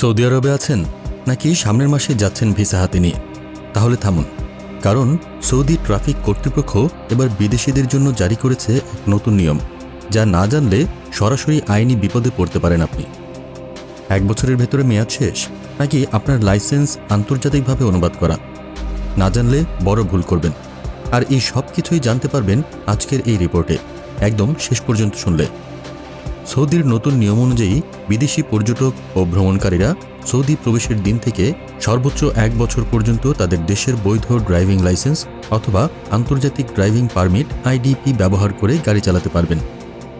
Saudi আরবে আছেন নাকি সামনের মাসে যাচ্ছেন ভিসা হাতে নিয়ে? তাহলে থামুন। কারণ সৌদি ট্রাফিক কর্তৃপক্ষ এবার বিদেশিদের জন্য জারি করেছে এক নতুন নিয়ম, যা না জানলে সরাসরি আইনি বিপদে পড়তে পারেন আপনি। এক বছরের ভেতরে মেয়াদ শেষ, নাকি আপনার লাইসেন্স আন্তর্জাতিকভাবে অনুবাদ করা? না জানলে বড় ভুল করবেন। আর এই সব কিছুই জানতে পারবেন আজকের এই রিপোর্টে। একদম শেষ পর্যন্ত শুনলে। সৌদির নতুন নিয়ম অনুযায়ী বিদেশি পর্যটক ও ভ্রমণকারীরা সৌদি প্রবেশের দিন থেকে সর্বোচ্চ এক বছর পর্যন্ত তাদের দেশের বৈধ ড্রাইভিং লাইসেন্স অথবা আন্তর্জাতিক ড্রাইভিং পারমিট আইডিপি ব্যবহার করে গাড়ি চালাতে পারবেন।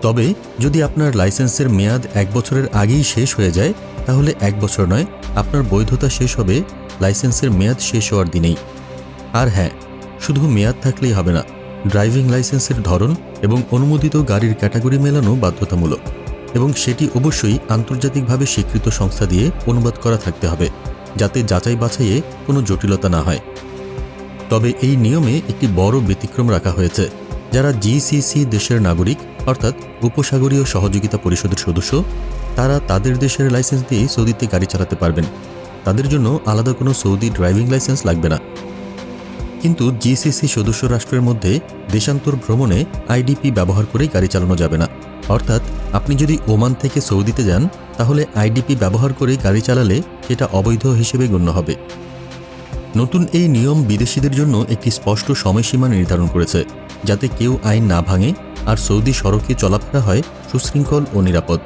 তবে যদি আপনার লাইসেন্সের মেয়াদ এক বছরের আগেই শেষ হয়ে যায়, তাহলে এক বছর নয়, আপনার বৈধতা শেষ হবে, লাইসেন্সের মেয়াদ শেষ হওয়ার দিনেই। আর হ্যাঁ শুধু মেয়াদ থাকলেই হবে না, ড্রাইভিং লাইসেন্সের ধরন এবং অনুমোদিত গাড়ির ক্যাটাগরি মেলানো বাধ্যতামূলক। এবং সেটি অবশ্যই আন্তর্জাতিকভাবে স্বীকৃত সংস্থা দিয়ে অনুবাদ করা থাকতে হবে, যাতে যাচাই বাছাইয়ে কোনো জটিলতা না হয়। তবে এই নিয়মে একটি বড় ব্যতিক্রম রাখা হয়েছে, যারা জিসিসি দেশের নাগরিক, অর্থাৎ উপসাগরীয় সহযোগিতা পরিষদের সদস্য, তারা তাদের দেশের লাইসেন্স দিয়ে সৌদিতে গাড়ি চালাতে পারবেন। তাদের জন্য আলাদা কোনো সৌদি ড্রাইভিং লাইসেন্স লাগবে না। কিন্তু জিসিসি সদস্য রাষ্ট্রের মধ্যে দেশান্তর ভ্রমণে আইডিপি ব্যবহার করে গাড়ি চালানো যাবে না। অর্থাৎ আপনি যদি ওমান থেকে সৌদিতে যান, তাহলে আইডিপি ব্যবহার করে গাড়ি চালালে সেটা অবৈধ হিসেবে গণ্য হবে। নতুন এই নিয়ম বিদেশিদের জন্য একটি স্পষ্ট সময়সীমা নির্ধারণ করেছে, যাতে কেউ আইন না ভাঙে আর সৌদি সড়কে চলাফেরা হয় সুশৃঙ্খল ও নিরাপদ।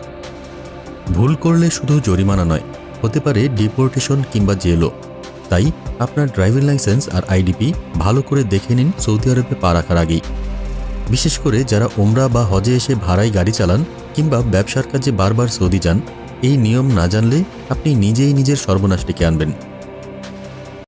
ভুল করলে শুধু জরিমানা নয়, হতে পারে ডিপোর্টেশন কিংবা জেলও। তাই আপনার ড্রাইভিং লাইসেন্স আর আইডিপি ভালো করে দেখে নিন সৌদি আরবে পা রাখার আগেই। বিশেষ করে যারা ওমরা বা হজে এসে ভাড়ায় গাড়ি চালান কিংবা ব্যবসার কাজে বারবার সৌদি যান, এই নিয়ম না জানলে আপনি নিজেই নিজের সর্বনাশটিকে আনবেন।